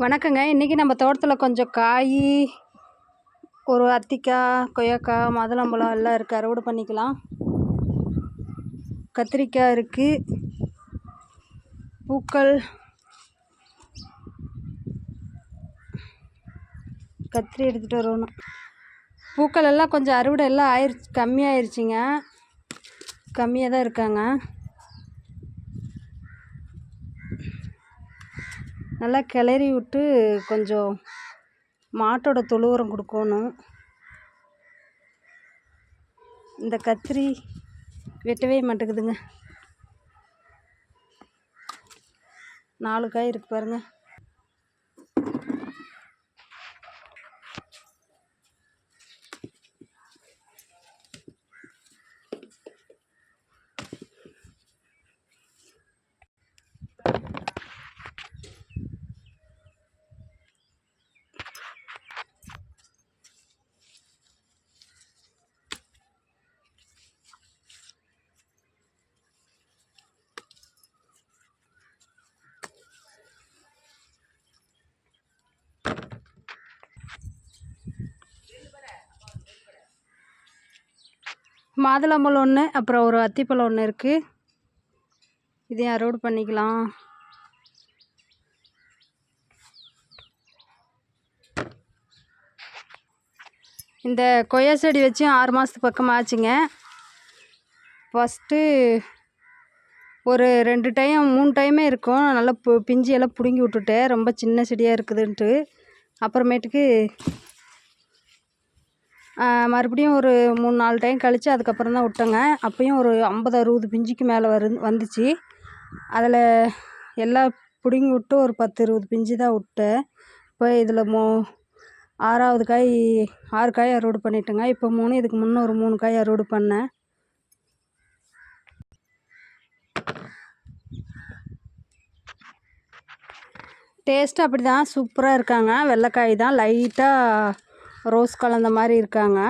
வணக்கங்க. இன்றைக்கி நம்ம தோட்டத்தில் கொஞ்சம் காய் ஒரு அத்திக்காய் கொய்யாக்காய் மாதுளம்பழம் எல்லாம் இருக்குது அறுவடை பண்ணிக்கலாம். கத்திரிக்காய் இருக்குது பூக்கள். கத்திரி எடுத்துகிட்டு வரணும் பூக்கள் எல்லாம் கொஞ்சம் அறுவடை எல்லாம் ஆயிடுச்சு கம்மியாயிருச்சுங்க. கம்மியாக தான் இருக்காங்க. நல்லா கிளறி விட்டு கொஞ்சம் மாட்டோட தொழு உரம் கொடுக்கணும். இந்த கத்திரி வெட்டவே மாட்டேங்குதுங்க. நாலு காய் இருக்குது பாருங்கள் மாதுளம்பழம் ஒன்று அப்புறம் ஒரு அத்திப்பழம் ஒன்று இருக்குது இதையும் அறுவடை பண்ணிக்கலாம். இந்த கொய்யா செடி வச்சு ஆறு மாதத்துக்கு பக்கம் ஆச்சுங்க. ஃபஸ்ட்டு ஒரு ரெண்டு டைம் மூணு டைமே இருக்கும். நல்லா பு பிஞ்சியெல்லாம் எல்லாம் பிடுங்கி விட்டுட்டேன் ரொம்ப சின்ன செடியாக இருக்குதுன்ட்டு. அப்புறமேட்டுக்கு மறுபடியும் ஒரு மூணு நாலு டைம் கழித்து அதுக்கப்புறம் தான் விட்டேங்க. அப்பயும் ஒரு ஐம்பது அறுபது பிஞ்சுக்கு மேலே வரு வந்துச்சு. அதில் எல்லாம் பிடுங்கி விட்டு ஒரு பத்து இருபது பிஞ்சு தான் விட்டேன். இப்போ இதில் மோ ஆறாவது காய் ஆறு காய் அறுவடை பண்ணிட்டேங்க. இப்போ மூணு இதுக்கு முன்னே ஒரு மூணு காய் அறுவடை பண்ணேன். டேஸ்ட்டு அப்படி தான் சூப்பராக இருக்காங்க. வெள்ளைக்காய் தான் லைட்டாக ரோஸ் கலந்த மாதிரி இருக்காங்க.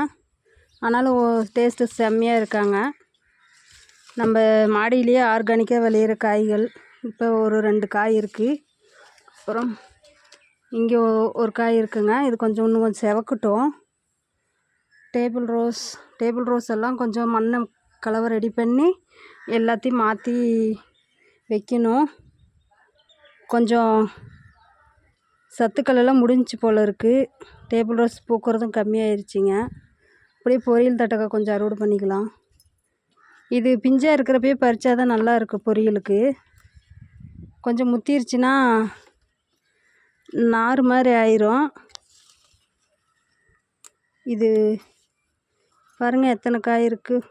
ஆனாலும் டேஸ்ட்டு செம்மையாக இருக்காங்க. நம்ம மாடியிலேயே ஆர்கானிக்காக விளையிற காய்கள். இப்போ ஒரு ரெண்டு காய் இருக்குது அப்புறம் இங்கே ஒரு காய் இருக்குங்க. இது கொஞ்சம் இன்னும் கொஞ்சம் செவக்கட்டும். டேபிள் ரோஸ் டேபிள் ரோஸ் எல்லாம் கொஞ்சம் மண்ணை கலவை ரெடி பண்ணி எல்லாத்தையும் மாற்றி வைக்கணும். கொஞ்சம் சத்துக்கள் எல்லாம் முடிஞ்சிச்சு போல் இருக்குது டேபிள் ரோஸ் பூக்கிறதும் கம்மியாயிருச்சுங்க. அப்படியே பொரியல் தட்டக்காய் கொஞ்சம் அறுவடை பண்ணிக்கலாம். இது பிஞ்சாக இருக்கிறப்பயே பறித்தா தான் நல்லா இருக்குது பொரியலுக்கு. கொஞ்சம் முத்திருச்சுன்னா நார் மாதிரி ஆயிரும். இது பாருங்கள் எத்தனை காய் இருக்குது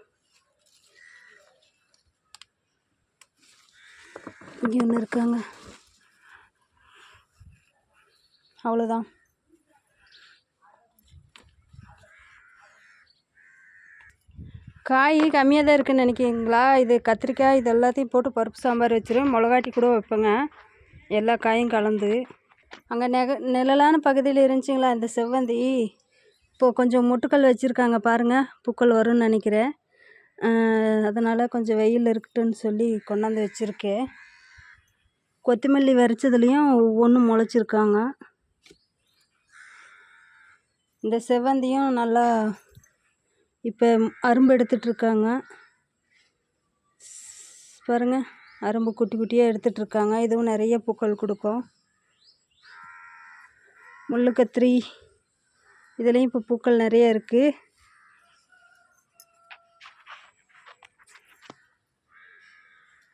இங்கே ஒன்று இருக்காங்க. அவ்வளோதான் காய் கம்மியாக தான் இருக்குதுன்னு நினைக்கிறீங்களா? இது கத்திரிக்காய் இது எல்லாத்தையும் போட்டு பருப்பு சாம்பார் வச்சுருவேன் மிளகாட்டி கூட வைப்பேங்க. எல்லா காயும் கலந்து. அங்கே நெக நிழலான பகுதியில் இருந்துச்சுங்களா இந்த செவ்வந்தி? இப்போது கொஞ்சம் முட்டுக்கல் வச்சுருக்காங்க பாருங்கள் பூக்கள் வரும்னு நினைக்கிறேன். அதனால் கொஞ்சம் வெயில் இருக்கட்டுன்னு சொல்லி கொண்டாந்து வச்சுருக்கேன். கொத்தமல்லி விரைச்சதுலேயும் ஒவ்வொன்றும் முளைச்சிருக்காங்க. இந்த செவ்வந்தியும் நல்லா இப்போ அரும்பு எடுத்துகிட்ருக்காங்க பாருங்கள் அரும்பு குட்டி குட்டியாக எடுத்துகிட்ருக்காங்க இதுவும் நிறைய பூக்கள் கொடுக்கும். முள்ளுக்கத்திரி இதுலேயும் இப்போ பூக்கள் நிறைய இருக்குது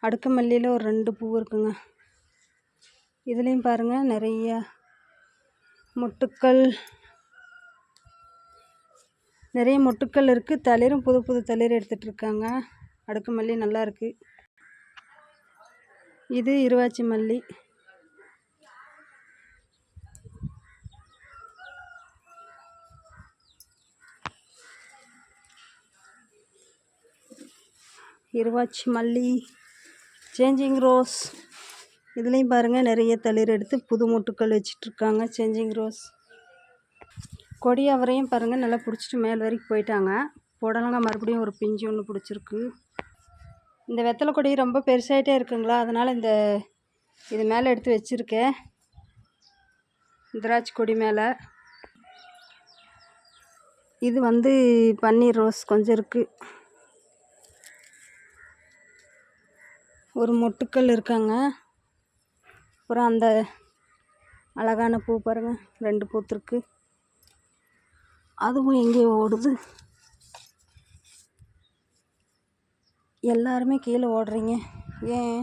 அடுக்கு மல்லியில் ஒரு ரெண்டு பூ இருக்குங்க. இதுலேயும் பாருங்கள் நிறைய முட்டுக்கள் நிறைய மொட்டுக்கள் இருக்குது தளிரும் புது புது தளிர் எடுத்துகிட்ருக்காங்க அடுக்கு மல்லி நல்லா இருக்குது இது இருவாச்சி மல்லி. இருவாச்சி மல்லி. Changing rose. இதுலேயும் பாருங்கள் நிறைய தளிர் எடுத்து புது மொட்டுக்கள் வச்சிட்ருக்காங்க. Changing rose. கொடி அவரையும் பாருங்கள் நல்லா பிடிச்சிட்டு மேல் வரைக்கும் போயிட்டாங்க. புடலங்காய் மறுபடியும் ஒரு பிஞ்சு ஒன்று பிடிச்சிருக்கு. இந்த வெத்தலை கொடி ரொம்ப பெருசாகிட்டே இருக்குங்களா? அதனால் இந்த இது மேலே எடுத்து வச்சுருக்கேன். திராட்சை கொடி மேலே. இது வந்து பன்னீர் ரோஸ் கொஞ்சம் இருக்குது ஒரு மொட்டுக்கள் இருக்காங்க. அப்புறம் அந்த அழகான பூ பாருங்கள் ரெண்டு பூத்துருக்கு அதுவும் எங்கேயோ ஓடுது. எல்லாருமே கீழே ஓடுறீங்க. ஏன்?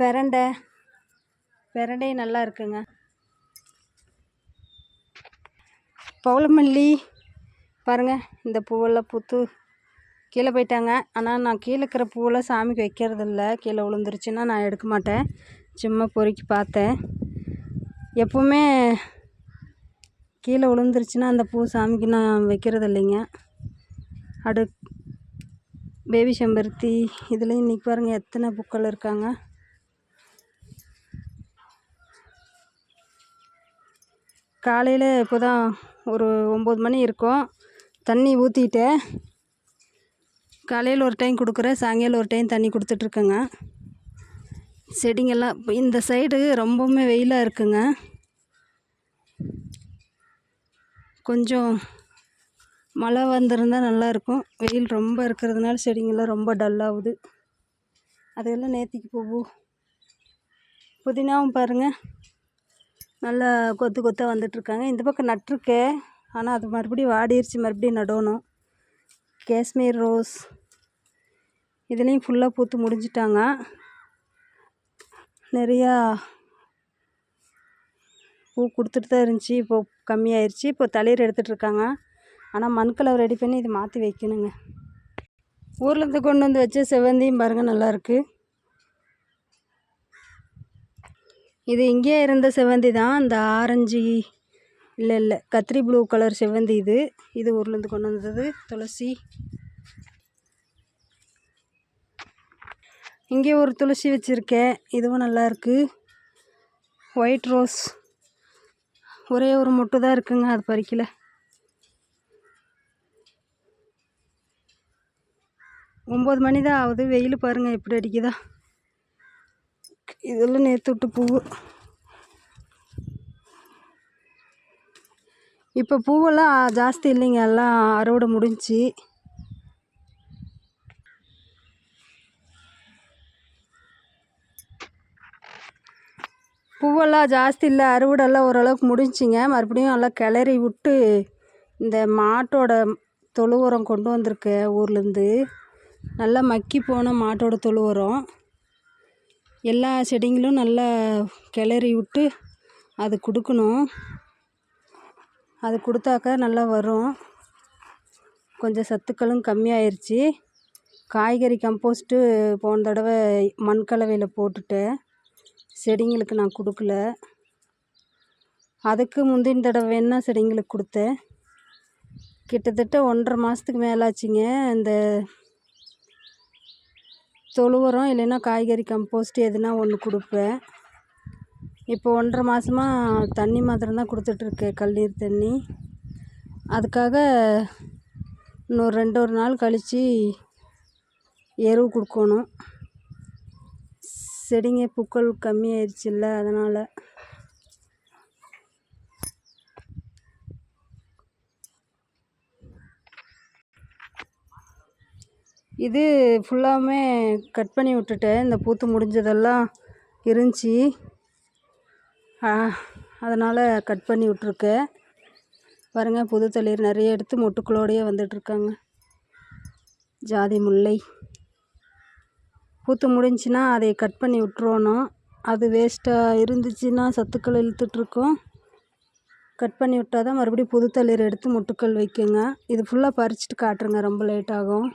பிரண்டை. பிரண்டை நல்லா இருக்குங்க. பவுளமல்லி. பாருங்கள் இந்த பூவெல்லாம் பூத்து கீழே போயிட்டாங்க. ஆனால் நான் கீழே இருக்கிற பூவெல்லாம் சாமிக்கு வைக்கிறது இல்லை கீழே விழுந்துருச்சுன்னா நான் எடுக்க மாட்டேன். சும்மா பொறுக்கி பார்த்தேன். எப்போவுமே கீழே விழுந்துருச்சுன்னா அந்த பூ சாமிக்கு நான் வைக்கிறது இல்லைங்க. அடு பேபி செம்பருத்தி இதுலேயும் இன்றைக்கி பாருங்கள் எத்தனை பூக்கள் இருக்காங்க. காலையில் இப்போ தான் ஒரு ஒம்பது மணி இருக்கும். தண்ணி ஊற்றிட்டேன் காலையில் ஒரு டைம் கொடுக்குறேன் சாயங்காலம் ஒரு டைம் தண்ணி கொடுத்துட்ருக்கேங்க செடிங்கெல்லாம் இப்போ இந்த சைடு ரொம்பவுமே வெயிலாக இருக்குங்க. கொஞ்சம் மழை வந்திருந்தால் நல்லாயிருக்கும் வெயில் ரொம்ப இருக்கிறதுனால செடிங்கெல்லாம் ரொம்ப டல்லாகுது அதெல்லாம் நேற்றுக்கு போகும் புதினாவும் பாருங்கள் நல்லா கொத்து கொத்தாக வந்துட்டுருக்காங்க. இந்த பக்கம் நட்டிருக்கேன் ஆனால் அது மறுபடியும் வாடிருச்சு. மறுபடியும் நடணும். காஷ்மீர் ரோஸ். இதுலேயும் ஃபுல்லாக பூத்து முடிஞ்சிட்டாங்க. நிறையா பூ கொடுத்துட்டு தான் இருந்துச்சு. இப்போது கம்மியாயிருச்சு. இப்போ தளிர் எடுத்துகிட்ருக்காங்க ஆனால் மண்கலவை ரெடி பண்ணி இதை மாற்றி வைக்கணுங்க. ஊர்லேருந்து கொண்டு வந்து வச்ச செவ்வந்தியும் பாருங்கள் நல்லாயிருக்கு இது இங்கேயே இருந்த செவ்வந்தி தான். இந்த ஆரஞ்சு இல்லை இல்லை கத்திரி ப்ளூ கலர் செவ்வந்தி இது. இது ஊர்லேருந்து கொண்டு வந்தது. துளசி. இங்கே ஒரு துளசி வச்சுருக்கேன். இதுவும் நல்லாயிருக்கு ஒயிட் ரோஸ் ஒரே ஒரு மொட்டு தான் இருக்குங்க அது பறிக்கல. ஒம்பது மணி தான் ஆகுது. வெயில் பாருங்கள் எப்படி அடிக்குதா. இதெல்லாம் நேற்று விட்டு பூ. இப்போ பூவெல்லாம் ஜாஸ்தி இல்லைங்க எல்லாம் அறுவடை முடிஞ்சு. பூவெல்லாம் ஜாஸ்தி இல்லை. அறுவடைலாம் ஓரளவுக்கு முடிஞ்சிங்க மறுபடியும் நல்லா கிளறி விட்டு இந்த மாட்டோட தொழு உரம் கொண்டு வந்திருக்க ஊர்லேருந்து. நல்லா மக்கி போன மாட்டோட தொழு உரம் எல்லா செடிங்களும் நல்லா கிளறி விட்டு அது கொடுக்கணும். அது கொடுத்தாக்கா நல்லா வரும். கொஞ்சம் சத்துக்களும் கம்மியாயிருச்சு. காய்கறி கம்போஸ்ட்டு போன தடவை மண் கலவையில் போட்டுட்டேன். செடிங்களுக்கு நான் கொடுக்கல. அதுக்கு முந்தின தடவை வேணால் செடிங்களுக்கு கொடுத்தேன்? கிட்டத்தட்ட ஒன்றரை மாதத்துக்கு மேலாச்சுங்க. இந்த தொழு உரம் இல்லைன்னா காய்கறி கம்போஸ்ட் எதுனா ஒன்று கொடுப்பேன். இப்போ ஒன்றரை மாதமாக தண்ணி மாத்திரம் தான் கொடுத்துட்ருக்கேன் கல்லீர் தண்ணி. அதுக்காக இன்னொரு ரெண்டு ஒரு நாள் கழித்து எரு கொடுக்கணும். செடிங்க பூக்கள் கம்மியாயிருச்சுல்ல அதனால். இது ஃபுல்லாவுமே கட் பண்ணி விட்டுட்டேன் இந்த பூத்து முடிஞ்சதெல்லாம் இருந்துச்சு. அதனால் கட் பண்ணி விட்ருக்கேன் பாருங்கள் புது தளிர் நிறைய எடுத்து மொட்டுக்களோடையே வந்துட்டுருக்காங்க. ஜாதி முல்லை. பூத்து முடிஞ்சுன்னா அதை கட் பண்ணி விட்ருவணும் அது வேஸ்ட்டாக இருந்துச்சுன்னா சத்துக்கள் இழுத்துட்ருக்கும். கட் பண்ணி விட்டால் தான் மறுபடியும் புது தளிர் எடுத்து முட்டுக்கள் வைக்குங்க. இது ஃபுல்லாக பறிச்சுட்டு காட்டுறேங்க. ரொம்ப லேட் ஆகும்.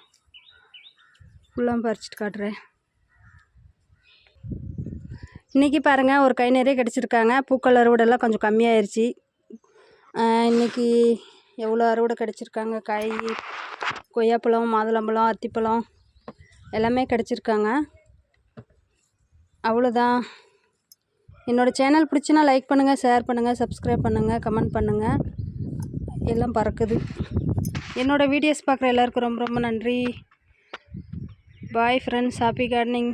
ஃபுல்லாக பறிச்சிட்டு காட்டுறேன். இன்றைக்கி பாருங்கள் ஒரு கை நிறைய கிடச்சிருக்காங்க. பூக்கள் அறுவடைலாம் கொஞ்சம் கம்மியாயிருச்சு. இன்றைக்கி எவ்வளோ அறுவடை கிடச்சிருக்காங்க? காய் கொய்யாப்பழம் மாதுளம்பழம் அத்திப்பழம். எல்லாமே கிடச்சிருக்காங்க. அவ்வளோதான். என்னோடய சேனல் பிடிச்சினா லைக் பண்ணுங்கள் ஷேர் பண்ணுங்கள் சப்ஸ்கிரைப் பண்ணுங்கள் கமெண்ட் பண்ணுங்கள் எல்லாம் பறக்குது. என்னோடய வீடியோஸ் பார்க்குற எல்லாருக்கும் ரொம்ப ரொம்ப நன்றி. Bye friends happy gardening